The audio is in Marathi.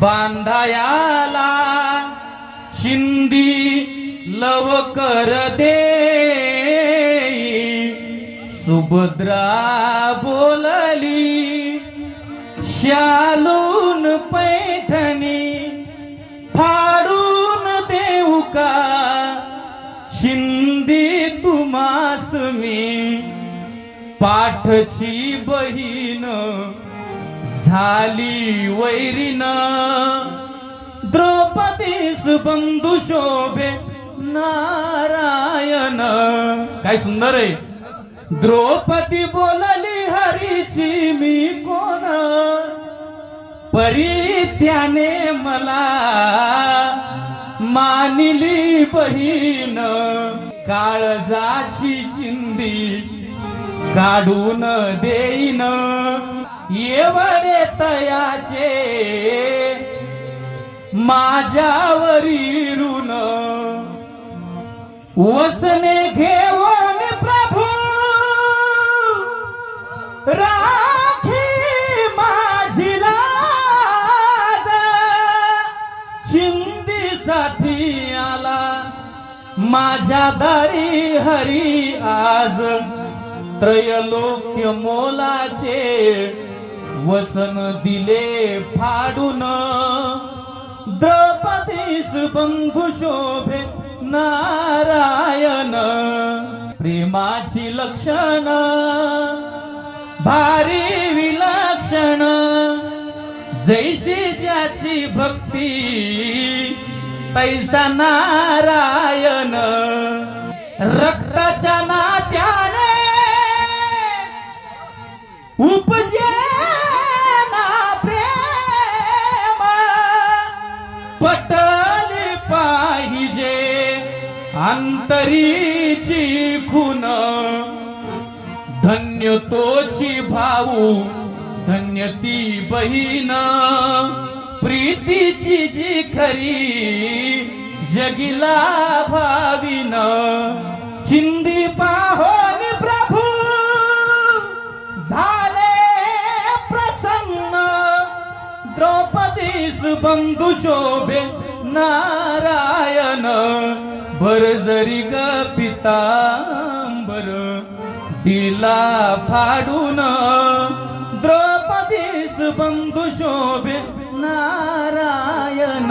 बांधायाला शिंदी लव कर दे. सुभद्रा बोलली शालून पैठणी फाडून देऊ का? शिंदी तुम्हास मी पाठची बहीण झाली वैरीन. द्रौपदीस बंधू शोभे नारायण. काय सुंदर आहे. द्रौपदी बोलली हरीची मी कोण? परी त्याने मला मानिली बहीण. काळजाची चिंदी काढून देईन. एवढे तयाचे माझ्यावरी ऋण. वसने घेवन प्रभू राखी माझी लाज. चिंदीसाठी आला माझ्या दारी हरी आज. त्रयलोक्य मोलाचे वसन दिले फाडून. द्रौपदीस बंधू शोभे नारायण. प्रेमाची लक्षण भारी विलक्षण. जैसी ज्याची भक्ती पैसा नारायण. पटली पाहिजे अंतरीची खून. धन्य तोची भाऊ धन्य ती बहीण. प्रीतीची जी खरी जगिला भावीन. चिंदी द्रौपदीस बंधू शोभे नारायण भरजरी ग पितांबर दिला फाडून द्रौपदीस बंधू शोभे नारायण.